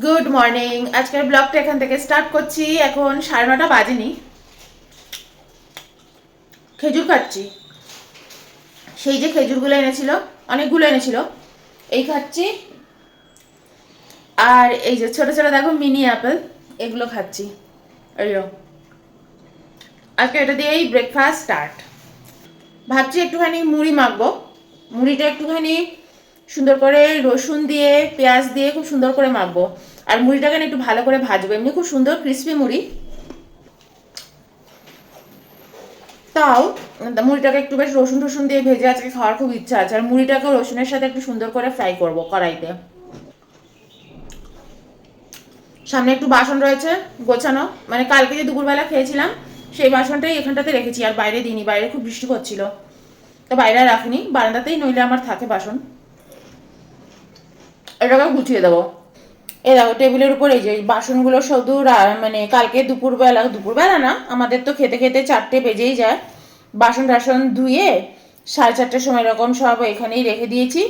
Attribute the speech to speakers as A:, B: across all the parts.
A: Good morning আজকের ব্লগটা এখান থেকে স্টার্ট করছি। এখন সাড়ে নটা বাজেনি। খেজুর খাচ্ছি। সেই যে খেজুরগুলো এনেছিল, অনেকগুলো এনেছিল, এই খাচ্ছি। আর এই যে ছোট ছোট দেখো মিনি অ্যাপেল, এগুলো খাচ্ছি। আজকে এটা দিয়েই ব্রেকফাস্ট স্টার্ট ভাবছি একটুখানি মুড়ি মাখবো। মুড়িটা একটুখানি সুন্দর করে রসুন দিয়ে, পেঁয়াজ দিয়ে খুব সুন্দর করে মাখবো। আর মুড়িটাকে একটু ভালো করে ভাজবো। এমনি খুব সুন্দর ক্রিসপি মুড়ি। তাও মুড়িটাকে একটু বেশ রসুন টসুন দিয়ে ভেজে আজকে খাওয়ার খুব ইচ্ছা আছে। আর মুড়িটাকে রসুনের সাথে একটু সুন্দর করে ফ্রাই করব কড়াইতে। সামনে একটু বাসন রয়েছে গোছানো। মানে কালকে যে দুপুরবেলা খেয়েছিলাম, সেই বাসনটাই এখানটাতে রেখেছি। আর বাইরে দিইনি, বাইরে খুব বৃষ্টি পড়ছিল তো বাইরে রাখিনি, বারান্দাতেই নইলে আমার থাকে বাসন। এটাকে গুছিয়ে দেবো। এই দেখো টেবিলের উপর এই যে বাসনগুলো শুধু মানে কালকে দুপুরবেলা দুপুরবেলা না, আমাদের তো খেতে খেতে চারটে বেজেই যায়। বাসন টাসন ধুয়ে সাড়ে চারটের সময় এরকম সব এখানেই রেখে দিয়েছি।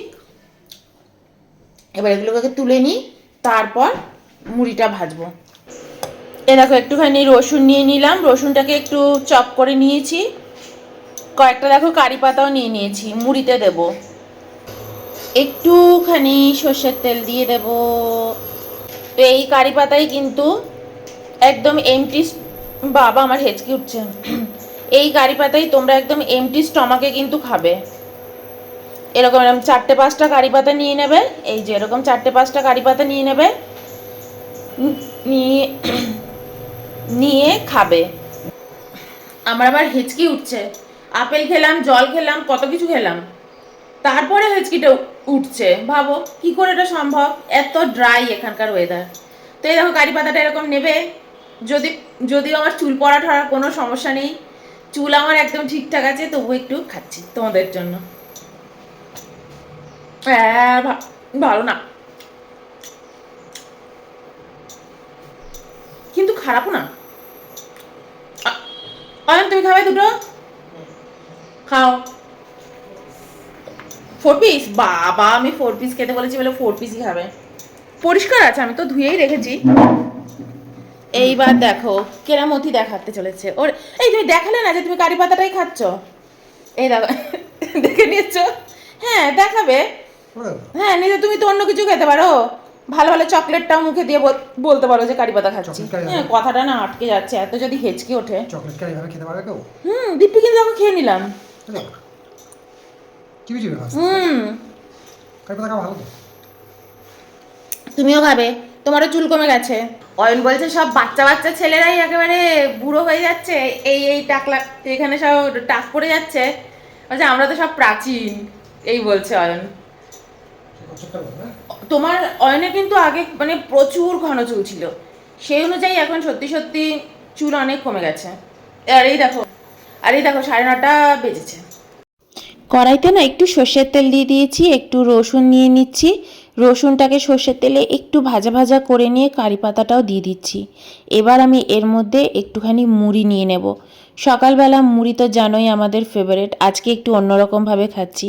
A: এবার এগুলোকে তুলে নিই, তারপর মুড়িটা ভাজবো। এ দেখো, একটুখানি রসুন নিয়ে নিলাম। রসুনটাকে একটু চপ করে নিয়েছি। কয়েকটা দেখো কারি পাতাও নিয়ে নিয়েছি, মুড়িতে দেব। একটুখানি সর্ষের তেল দিয়ে দেব। তো এই কারি পাতায় কিন্তু একদম এমটি বাবা, আমার হেঁচকি উঠছে। এই কারি পাতাই তোমরা একদম এমটি স্টমাকে কিন্তু খাবে। এরকম এরকম চারটে পাঁচটা কারি পাতা নিয়ে নেবে। এই যে এরকম চারটে পাঁচটা কারি পাতা নিয়ে নেবে। নিয়ে নিয়ে খাবে। আমার আবার হেঁচকি উঠছে। আপেল খেলাম, জল খেলাম, কত কিছু খেলাম। তারপরে হেঁচকিটা উঠছে। ভাবো কি করে এটা সম্ভব? এত ড্রাই এখানকার ওয়েদার তো এই দেখো কারি পাতাটা এরকম নেবে। যদি যদিও আমার চুল পড়া ঠড়ার কোনো সমস্যা নেই চুল আমার একদম ঠিকঠাক আছে তবু একটু খাচ্ছি তোমাদের জন্য। হ্যাঁ ভালো না। কিন্তু খারাপও না। অয়ন তুমি খাবে দুটো? খাও। ফোর পিস বাবা আমি ফোর পিস খেতে বলেছি বলে ফোর পিসই খাবে। পরিষ্কার আছে আমি তো ধুয়েই রেখেছি। এইবার দেখো কেরামতি দেখাতে চলেছে। ওর এই তুমি দেখালে না যে তুমি কারি পাতাটাই খাচ্ছ? এই দেখো দেখে নিচ্ছ হ্যাঁ দেখাবে। হ্যাঁ নিজে তুমি তো অন্য কিছু খেতে পারো। ভালো ভালো চকলেটটাও মুখে দিয়ে বলতে পারো যে কারি পাতা খাচ্ছি। হ্যাঁ কথাটা না আটকে যাচ্ছে এত যদি হেঁচকে ওঠে।
B: চকলেট কারি খেতে পারবে কেউ?
A: হুম দিব্যি কিন্তু খেয়ে নিলাম।
B: বুঝলে? চিবি চিবি খাস
A: হুম।
B: কারি পাতা খাওয়া ভালো তো?
A: তুমিও খাবে। তোমারও চুল কমে গেছে। অয়ন বলছে সব বাচ্চা বাচ্চা ছেলেরাই একেবারে বুড়ো হয়ে যাচ্ছে। এই এই টাকলা এখানে সব টাক পড়ে যাচ্ছে। বলছে আমরা তো সব প্রাচীন এই বলছে অয়ন।
B: হ্যাঁ?
A: তোমার অয়নে কিন্তু আগে মানে প্রচুর ঘন চুল ছিল। সেই অনুযায়ী এখন সত্যি সত্যি চুল অনেক কমে গেছে। আর এই দেখো আর এই দেখো সাড়ে নটা বেজেছে।
C: কড়াইতে না একটু সর্ষের তেল দিয়ে দিয়েছি, একটু রসুন নিয়ে নিচ্ছি। রসুনটাকে সর্ষের তেলে একটু ভাজা ভাজা করে নিয়ে কারি পাতাটাও দিয়ে দিচ্ছি। এবার আমি এর মধ্যে একটুখানি মুড়ি নিয়ে নেব। সকালবেলা মুড়ি তো জানোই আমাদের ফেভারেট আজকে একটু অন্যরকমভাবে খাচ্ছি।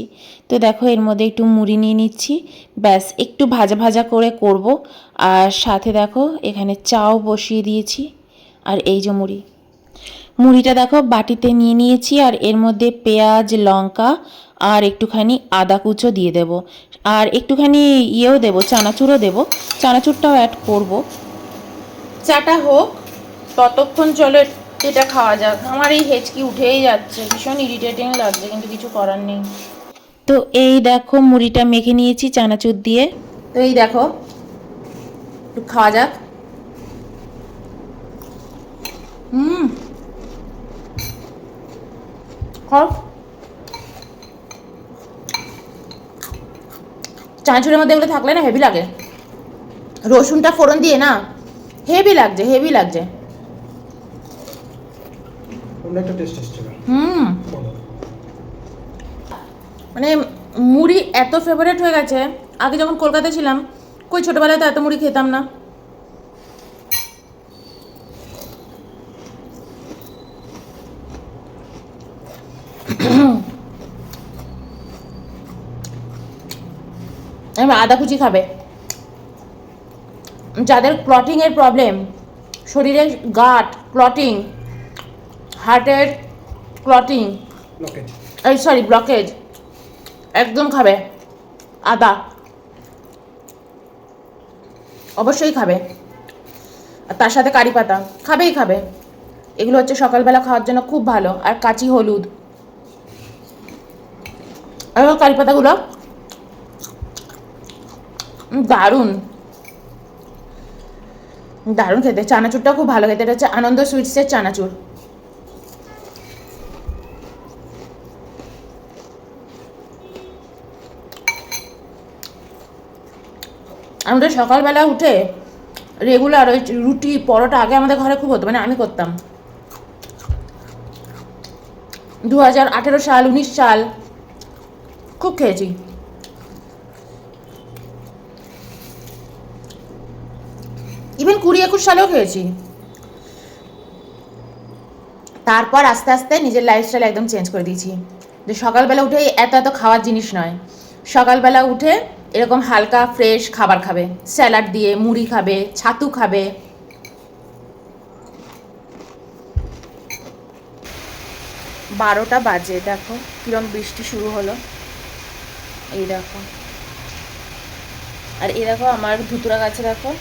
C: তো দেখো এর মধ্যে একটু মুড়ি নিয়ে নিচ্ছি। ব্যাস, একটু ভাজা ভাজা করে করব। আর সাথে দেখো এখানে চাও বসিয়ে দিয়েছি। আর এই যে মুড়ি। মুড়িটা দেখো, বাটিতে নিয়ে নিয়েছি, আর এর মধ্যে পেঁয়াজ, লঙ্কা, আর একটুখানি আদা কুচো দিয়ে দেব। আর একটুখানি ইয়েও দেবো, চানাচুরও দেবো। চানাচুরটাও অ্যাড করব।
A: চাটা হোক, ততক্ষণ চলে এটা খাওয়া যাক। আমার এই হেঁচকি উঠেই যাচ্ছে, ভীষণ ইরিটেটিং লাগছে, কিন্তু কিছু করার নেই।
C: তো এই দেখো, মুড়িটা মেখে নিয়েছি চানাচুর দিয়ে।
A: তো এই দেখো, একটু খাওয়া যাক। হুম। খাও চানাচুরের মধ্যে এগুলো থাকলে না হেভি লাগে। রসুনটা ফোড়ন দিয়ে না? হেভি লাগছে হেভি লাগছে। হুম। মানে মুড়ি এত ফেভারেট হয়ে গেছে। আগে যখন কলকাতায় ছিলাম কই ছোটবেলায় তো এত মুড়ি খেতাম না এবার আদা কুচি খাবে। যাদের ক্লটিংয়ের প্রবলেম শরীরের গাট ক্লটিং হার্টের ক্লটিং এই সরি ব্লকেজ একদম খাবে। আদা। অবশ্যই খাবে। আর তার সাথে কারি পাতা। খাবেই খাবে। এগুলো হচ্ছে সকালবেলা খাওয়ার জন্য খুব ভালো। আর কাঁচি হলুদ। আর কারি পাতাগুলো দারুণ। দারুণ খেতে। চানাচুরটা খুব ভালো খেতে। এটা হচ্ছে আনন্দ সুইটসের চানাচুর। আমাদের সকালবেলা উঠে রেগুলার ওই রুটি, পরোটা আগে আমাদের ঘরে খুব হতো মানে আমি করতাম। দু হাজার আঠেরো সাল, উনিশ সাল খুব খেয়েছি ইভেন কুড়ি একুশ সালেও খেয়েছি তারপর আস্তে আস্তে নিজের লাইফস্টাইল একদম চেঞ্জ করে দিয়েছি। যে সকালবেলা উঠে এত এত খাওয়ার জিনিস নয়। সকালবেলা উঠে এরকম হালকা ফ্রেশ খাবার খাবে। স্যালাড দিয়ে মুড়ি খাবে, ছাতু খাবে। বারোটা বাজে, দেখো কিরম বৃষ্টি শুরু হলো। এই দেখো। আর এই দেখো আমার ধুতুরা গাছে দেখো।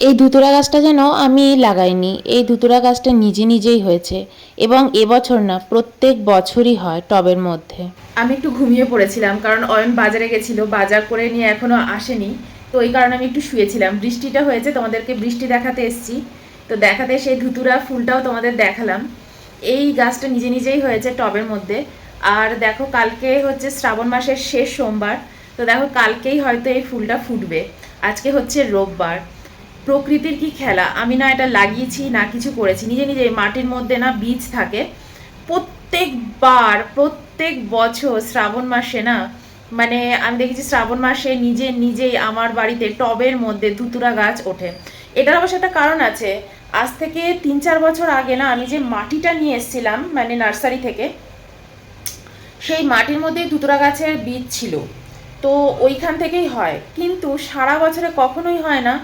C: এই ধুতুরা গাছটা যেন আমি লাগাইনি, এই ধুতুরা গাছটা নিজে নিজেই হয়েছে এবং এবছর না, প্রত্যেক বছরই হয় টবের মধ্যে।
A: আমি একটু ঘুমিয়ে পড়েছিলাম কারণ অয়ন বাজারে গেছিল, বাজার করে নিয়ে এখনও আসেনি। তো ওই কারণে আমি একটু শুয়েছিলাম। বৃষ্টিটা হয়েছে, তোমাদেরকে বৃষ্টি দেখাতে এসেছি। তো দেখাতে সেই ধুতুরা ফুলটাও তোমাদের দেখালাম। এই গাছটা নিজে নিজেই হয়েছে টবের মধ্যে। আর দেখো, কালকে হচ্ছে শ্রাবণ মাসের শেষ সোমবার। তো দেখো, কালকেই হয়তো এই ফুলটা ফুটবে। আজকে হচ্ছে রোববার। প্রকৃতির কি খেলা? আমি না এটা লাগিয়েছি, না কিছু করেছি। নিজে নিজে মাটির মধ্যে না বীজ থাকে। প্রত্যেকবার, প্রত্যেক বছর শ্রাবণ মাসে না মানে আমি দেখেছি শ্রাবণ মাসে নিজে নিজেই আমার বাড়িতে টবের মধ্যে ধুতুরা গাছ ওঠে। এটার অবশ্য একটা কারণ আছে। আজ থেকে তিন চার বছর আগে না আমি যে মাটিটা নিয়ে এসেছিলাম মানে নার্সারি থেকে, সেই মাটির মধ্যেই ধুতুরা গাছের বীজ ছিল। তো ওইখান থেকেই হয়। কিন্তু সারা বছরে কখনোই হয় না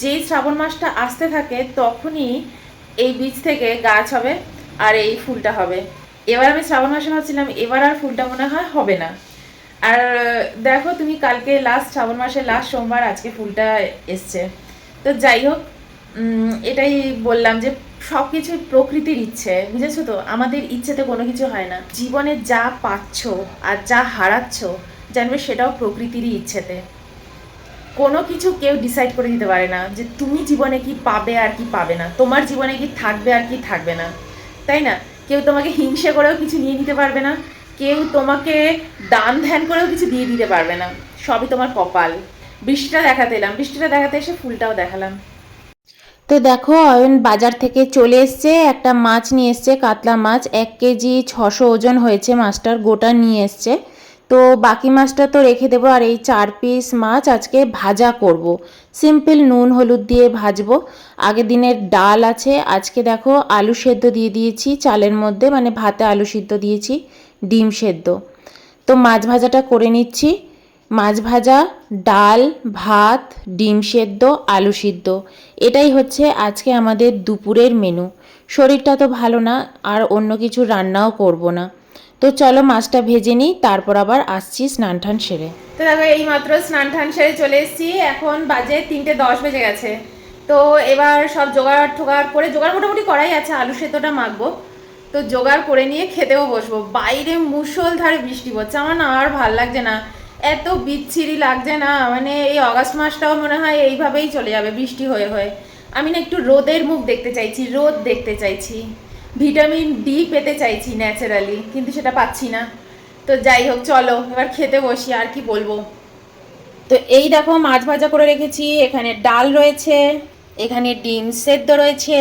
A: যেই শ্রাবণ মাসটা আসতে থাকে, তখনই এই বীজ থেকে গাছ হবে আর এই ফুলটা হবে। এবার আমি শ্রাবণ মাসে ভাবছিলাম, এবার আর ফুলটা মনে হয় হবে না। আর, দেখো তুমি কালকে লাস্ট শ্রাবণ মাসের লাস্ট সোমবার আজকে ফুলটা এসছে। তো যাই হোক এটাই বললাম যে সব কিছুই প্রকৃতির ইচ্ছে, বুঝেছ তো? আমাদের ইচ্ছেতে কোনো কিছু হয় না। জীবনে যা পাচ্ছ আর যা হারাচ্ছ জানবে সেটাও প্রকৃতিরই ইচ্ছেতে। কোনো কিছু কেউ ডিসাইড করে দিতে পারে না যে তুমি জীবনে কি পাবে আর কি পাবে না। তোমার জীবনে কি থাকবে আর কি থাকবে না। তাই না? কেউ তোমাকে হিংসে করেও কিছু নিয়ে নিতে পারবে না। কেউ তোমাকে দান ধ্যান করেও কিছু দিয়ে দিতে পারবে না। সবই তোমার কপাল। বৃষ্টিটা দেখাতে এলাম। বৃষ্টিটা দেখাতে এসে ফুলটাও দেখালাম।
C: তো দেখো, অয়ন বাজার থেকে চলে এসছে। একটা মাছ নিয়ে এসছে, কাতলা মাছ। এক কেজি ছশো ওজন হয়েছে মাছটার। গোটা নিয়ে এসছে। তো বাকি মাছটা তো রেখে দেবো, আর এই চার পিস মাছ আজকে ভাজা করব। সিম্পল নুন হলুদ দিয়ে ভাজবো। আগের দিনের ডাল আছে, আজকে দেখো আলু সেদ্ধ দিয়ে দিয়েছি, চালের মধ্যে মানে ভাতে আলু সিদ্ধ দিয়েছি, ডিম সেদ্ধ। তো মাছ ভাজাটা করে নিচ্ছি। মাছ ভাজা, ডাল, ভাত, ডিম সেদ্ধ, আলু সিদ্ধ। এটাই হচ্ছে আজকে আমাদের দুপুরের মেনু শরীরটা তো ভালো না, আর অন্য কিছু রান্নাও করব না। তো চলো মাছটা ভেজে নিই, তারপর আবার আসছি স্নান টান সেরে।
A: তো দেখো এই মাত্র স্নান টান সেরে চলে এসেছি, এখন বাজে তিনটে দশ বেজে গেছে। তো এবার সব জোগাড় ঠোগাড় করে, জোগাড় মোটামুটি করাই আছে, আলু সেতোটা মাখবো। তো জোগাড় করে নিয়ে খেতেও বসবো, বাইরে মুষলধারে বৃষ্টি পড়ছে, আমার না আর ভালো লাগছে না। এত বিচ্ছিরি লাগছে না মানে এই অগাস্ট মাসটাও মনে হয় এইভাবেই চলে যাবে বৃষ্টি হয়ে হয়ে। আমি না একটু রোদের মুখ দেখতে চাইছি, রোদ দেখতে চাইছি। ভিটামিন ডি পেতে চাইছি ন্যাচারালি, কিন্তু সেটা পাচ্ছি না। তো যাই হোক, চলো, এবার খেতে বসি, আর কি বলব। তো এই দেখো, মাছ ভাজা করে রেখেছি, এখানে ডাল রয়েছে, এখানে ডিম সেদ্ধ রয়েছে।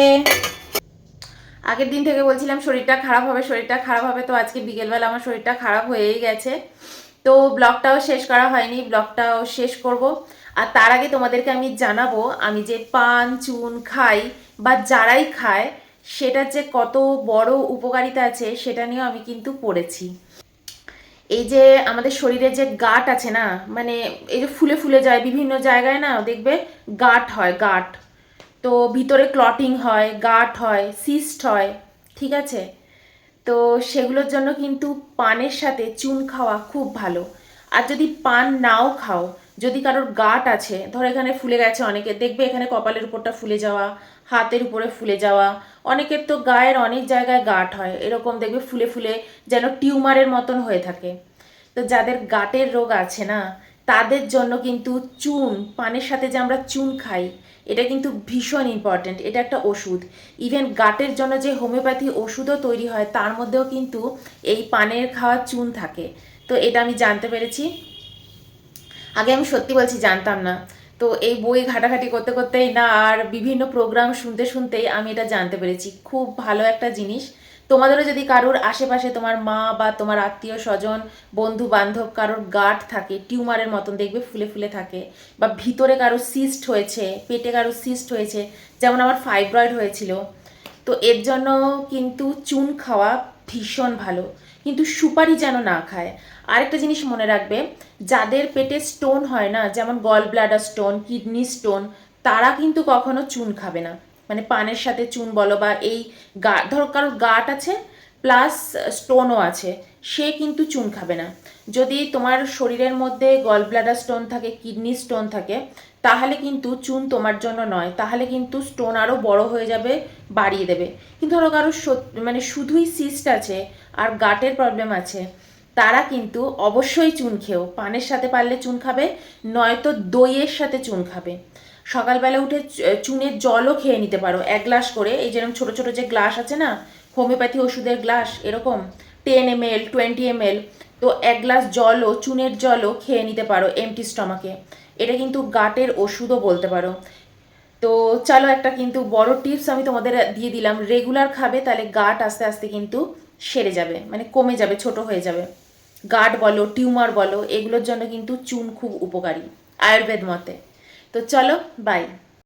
A: আগের দিন থেকে বলছিলাম শরীরটা খারাপ হবে, শরীরটা খারাপ হবে, তো আজকে বিকেলবেলা আমার শরীরটা খারাপ হয়েই গেছে। তো ব্লগটাও শেষ করা হয়নি, ব্লগটাও শেষ করব। আর তার আগে তোমাদেরকে আমি জানাব, আমি যে পান, চুন খাই, বা যারাই খায় সেটার যে কত বড় উপকারিতা আছে, সেটা নিয়েও আমি কিন্তু পড়েছি। এই যে আমাদের শরীরে যে গাঁট আছে না মানে এই যে ফুলে ফুলে যায়, বিভিন্ন জায়গায় না দেখবে গাঁট হয়, গাঁট। তো ভিতরে ক্লটিং হয়, গাঁট হয় সিস্ট হয়, ঠিক আছে? তো সেগুলোর জন্য কিন্তু পানের সাথে চুন খাওয়া খুব ভালো। আর যদি পান নাও খাও, যদি কারোর গাঁট আছে, ধরো এখানে ফুলে গেছে অনেকে, দেখবে এখানে কপালের উপরটা ফুলে যাওয়া হাতের উপরে ফুলে যাওয়া। অনেকের তো গায়ের অনেক জায়গায় গাঁট হয়। এরকম দেখবে ফুলে ফুলে যেন টিউমারের মতন হয়ে থাকে। তো যাদের গাঁটের রোগ আছে না, তাদের জন্য কিন্তু চুন, পানের সাথে যে আমরা চুন খাই, এটা কিন্তু ভীষণ ইম্পর্ট্যান্ট এটা একটা ওষুধ। ইভেন গাঁটের জন্য যে হোমিওপ্যাথি ওষুধও তৈরি হয়, তার মধ্যেও কিন্তু এই পানের খাওয়া চুন থাকে। তো এটা আমি জানতে পেরেছি। আগে আমি সত্যি বলছি, জানতাম না। তো এই বই ঘাটাঘাটি করতে করতেই না, আর বিভিন্ন প্রোগ্রাম শুনতে শুনতেই আমি এটা জানতে পেরেছি। খুব ভালো একটা জিনিস। তোমাদেরও যদি কারোর আশেপাশে তোমার মা বা তোমার আত্মীয় স্বজন বন্ধু বান্ধব কারোর গাঁট থাকে, টিউমারের মতন দেখবে, ফুলে ফুলে থাকে, বা ভিতরে কারোর সিস্ট হয়েছে, পেটে কারোর সিস্ট হয়েছে, যেমন আমার ফাইব্রয়েড হয়েছিল, তো এর জন্য কিন্তু চুন খাওয়া ভীষণ ভালো। কিন্তু সুপারি যেন না খায়। আরেকটা জিনিস মনে রাখবে, যাদের পেটে স্টোন হয় না, যেমন gall bladder stone kidney stone তারা কিন্তু কখনো চুন খাবে না। মানে পানের সাথে চুন বলো বা এই গা, ধরো কারোর গাট আছে প্লাস স্টোনও আছে, সে কিন্তু চুন খাবে না। যদি তোমার শরীরের মধ্যে গল ব্লাডার স্টোন থাকে কিডনি স্টোন থাকে তাহলে কিন্তু চুন তোমার জন্য নয়। তাহলে কিন্তু স্টোন আরও বড় হয়ে যাবে, বাড়িয়ে দেবে। কিন্তু ধরো কারও মানে শুধুই সিস্ট আছে আর গাটের প্রবলেম আছে, তারা কিন্তু অবশ্যই চুন খেও। পানের সাথে পারলে চুন খাবে, নয়তো দইয়ের সাথে চুন খাবে। সকালবেলা উঠে চুনের জলও খেয়ে নিতে পারো। এক গ্লাস করে, এই যেরকম ছোটো ছোটো যে গ্লাস আছে না, হোমিওপ্যাথি ওষুধের গ্লাস, এরকম ten M L twenty M L তো এক গ্লাস জলও, চুনের জলও খেয়ে নিতে পারো এমটি স্টমাকে এটা কিন্তু গাটের ওষুধও বলতে পারো। তো চলো একটা কিন্তু বড় টিপস আমি তোমাদের দিয়ে দিলাম। রেগুলার খাবে, তাহলে গাট আস্তে আস্তে কিন্তু সেরে যাবে মানে কমে যাবে, ছোট হয়ে যাবে। গাট বলো, টিউমার বলো, এগুলোর জন্য কিন্তু চুন খুব উপকারী, আয়ুর্বেদ মতে। তো চলো বাই